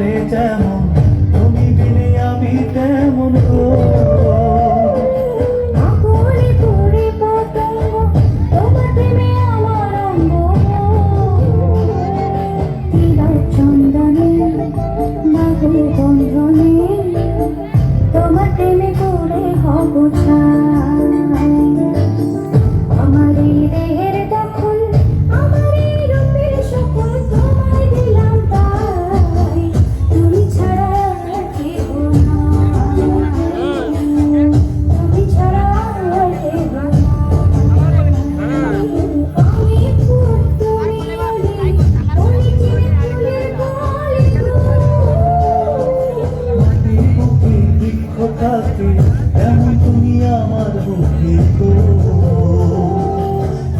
रे जमा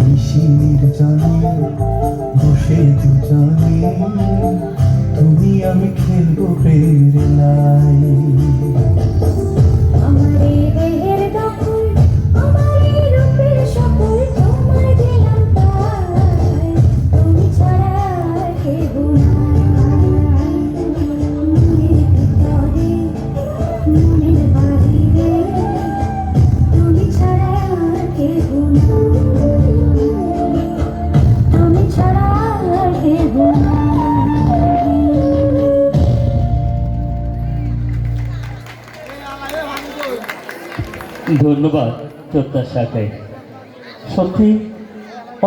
নিশির জানি বসে দুজনে তুমি আমি খেলব প্রেমের লাই। ধন্যবাদ প্রত্যাশাকে সত্যি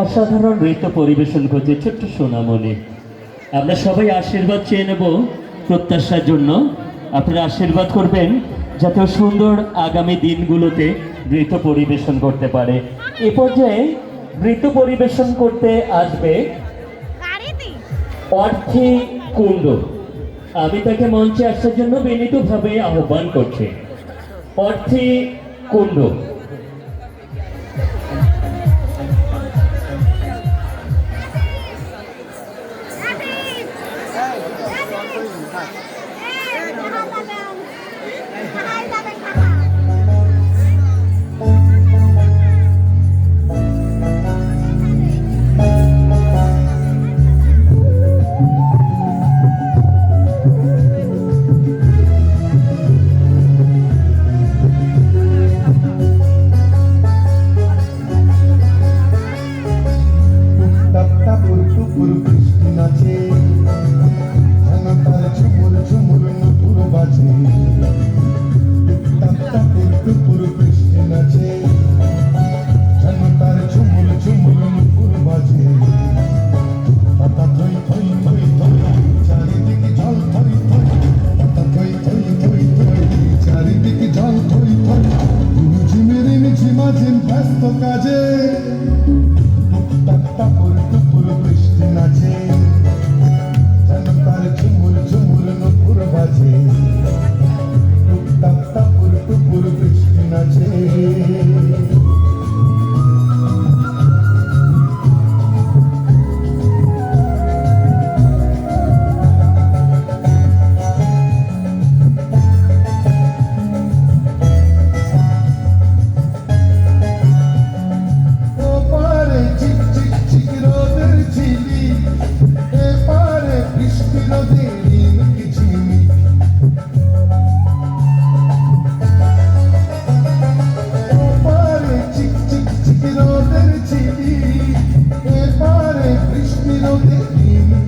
অসাধারণ নৃত্য পরিবেশন করছে ছোট্ট সোনামণি। আমরা সবাই আশীর্বাদ চেয়ে নেব প্রত্যাশার জন্য। আপনারা আশীর্বাদ করবেন যাতে সুন্দর আগামী দিনগুলোতে নৃত্য পরিবেশন করতে পারে। এ পর্যায়ে নৃত্য পরিবেশন করতে আসবে অর্থী কুণ্ড। আমি তাকে মঞ্চে আসার জন্য বিনীতভাবে আহ্বান করছি। অর্থী কুণ্ড পুরটু পুরু বৃষ্টি নাচে যেন তার ঝুমুর ঝুমুর নতুন বাজে টাপটা পুরটু পুরু বৃষ্টি নাচে যেন তার ঝুমুর ঝুমুর নতুন বাজে পাতা থই থই থই থই চারিদিকে জল থই থই পাতা থই থই থই থই চারিদিকে জল থই থই ঝিমির ঝিমাঝিম ব্যস্ত কাজে।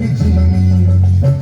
pedir a